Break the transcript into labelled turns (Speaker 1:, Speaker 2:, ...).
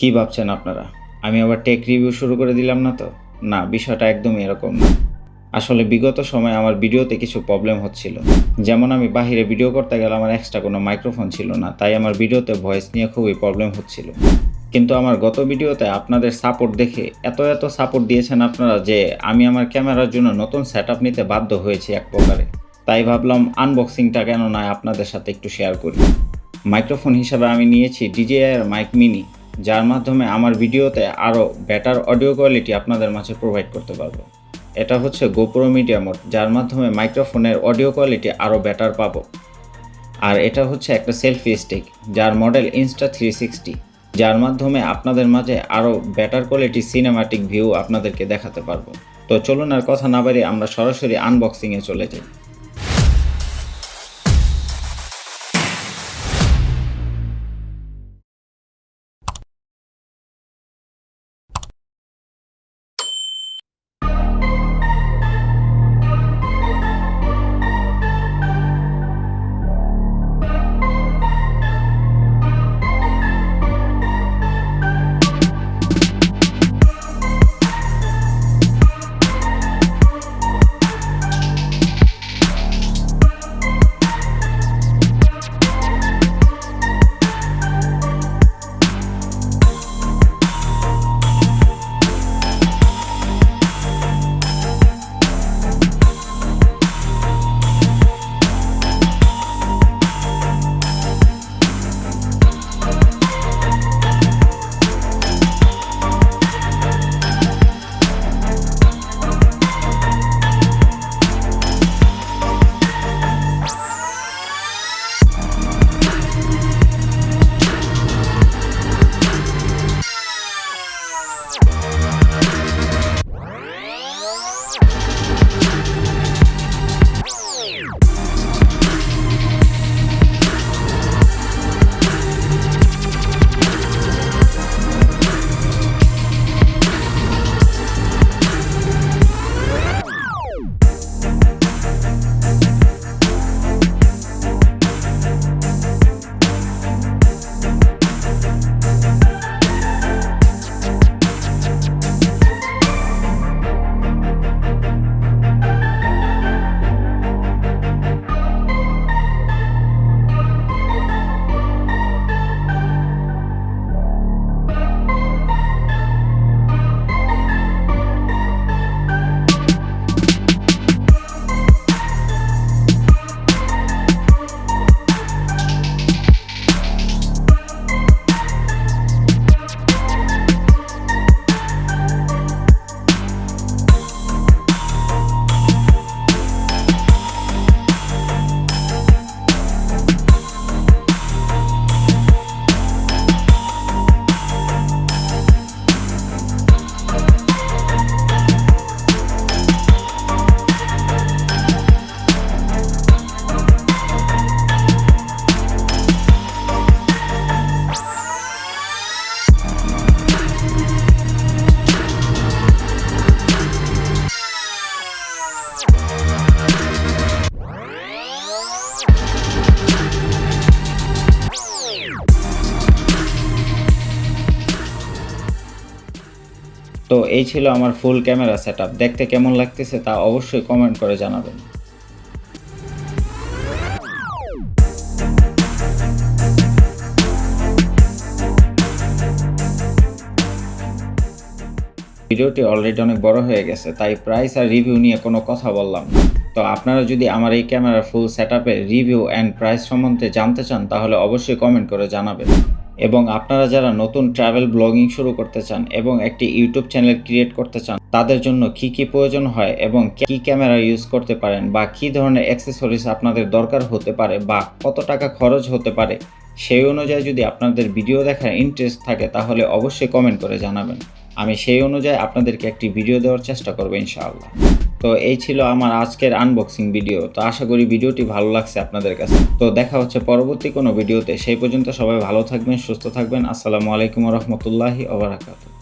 Speaker 1: কি ভাবছেন আপনারা? আমি আবার টেক রিভিউ শুরু করে দিলাম না তো? না, বিষয়টা একদমই এরকম না। আসলে বিগত সময়ে আমার ভিডিওতে কিছু প্রবলেম হচ্ছিল। যেমন আমি বাহিরে ভিডিও করতে গেলে আমার এক্সট্রা কোনো মাইক্রোফোন ছিল না, তাই আমার ভিডিওতে ভয়েস নিয়ে খুবই প্রবলেম হচ্ছিল। কিন্তু আমার গত ভিডিওতে আপনাদের সাপোর্ট দেখে এত এত সাপোর্ট দিয়েছেন আপনারা যে আমি আমার ক্যামেরার জন্য নতুন সেট নিতে বাধ্য হয়েছি এক প্রকারে। তাই ভাবলাম আনবক্সিংটা কেন নয় আপনাদের সাথে একটু শেয়ার করি। মাইক্রোফোন হিসাবে আমি নিয়েছি ডিজেআর মাইক মিনি যার মাধ্যমে আমার ভিডিওতে আরও বেটার অডিও কোয়ালিটি আপনাদের মাঝে প্রোভাইড করতে পারব। এটা হচ্ছে গোপ্রো মিডিয়া মোড যার মাধ্যমে মাইক্রোফোনের অডিও কোয়ালিটি আরও বেটার পাবো। আর এটা হচ্ছে একটা সেলফি স্টিক যার মডেল ইনস্টা থ্রি সিক্সটি যার মাধ্যমে আপনাদের মাঝে আরও বেটার কোয়ালিটি সিনেমাটিক ভিউ আপনাদেরকে দেখাতে পারব। তো চলুন আর কথা না বাড়িয়ে আমরা সরাসরি আনবক্সিংয়ে চলে যাই। তো এই ছিল আমার ফুল ক্যামেরা সেট দেখতে কেমন লাগতেছে তা অবশ্যই কমেন্ট করে জানাবেন। ভিডিওটি অলরেডি অনেক বড় হয়ে গেছে, তাই প্রাইস আর রিভিউ নিয়ে কোনো কথা বললাম তো আপনারা যদি আমার এই ক্যামেরার full set review and price সম্বন্ধে জানতে চান, তাহলে অবশ্যই কমেন্ট করে জানাবেন। এবং আপনারা যারা নতুন ট্রাভেল ব্লগিং শুরু করতে চান এবং একটি ইউটিউব চ্যানেল ক্রিয়েট করতে চান, তাদের জন্য কি কি প্রয়োজন হয় এবং কি ক্যামেরা ইউজ করতে পারেন বা কি ধরনের অ্যাক্সেসরিজ আপনাদের দরকার হতে পারে বা কত টাকা খরচ হতে পারে, সেই অনুযায়ী যদি আপনাদের ভিডিও দেখার ইন্টারেস্ট থাকে, তাহলে অবশ্যই কমেন্ট করে জানাবেন। আমি সেই অনুযায়ী আপনাদেরকে একটি ভিডিও দেওয়ার চেষ্টা করব ইনশাআল্লাহ। তো এই ছিল আমার আজকের আনবক্সিং ভিডিও তো আশা করি ভিডিওটি ভালো লাগছে আপনাদের কাছে। তো দেখা হচ্ছে পরবর্তী কোনো ভিডিওতে সেই পর্যন্ত সবাই ভালো থাকবেন, সুস্থ থাকবেন। আসসালামু আলাইকুম রহমতুল্লাহি ওবরাকাতু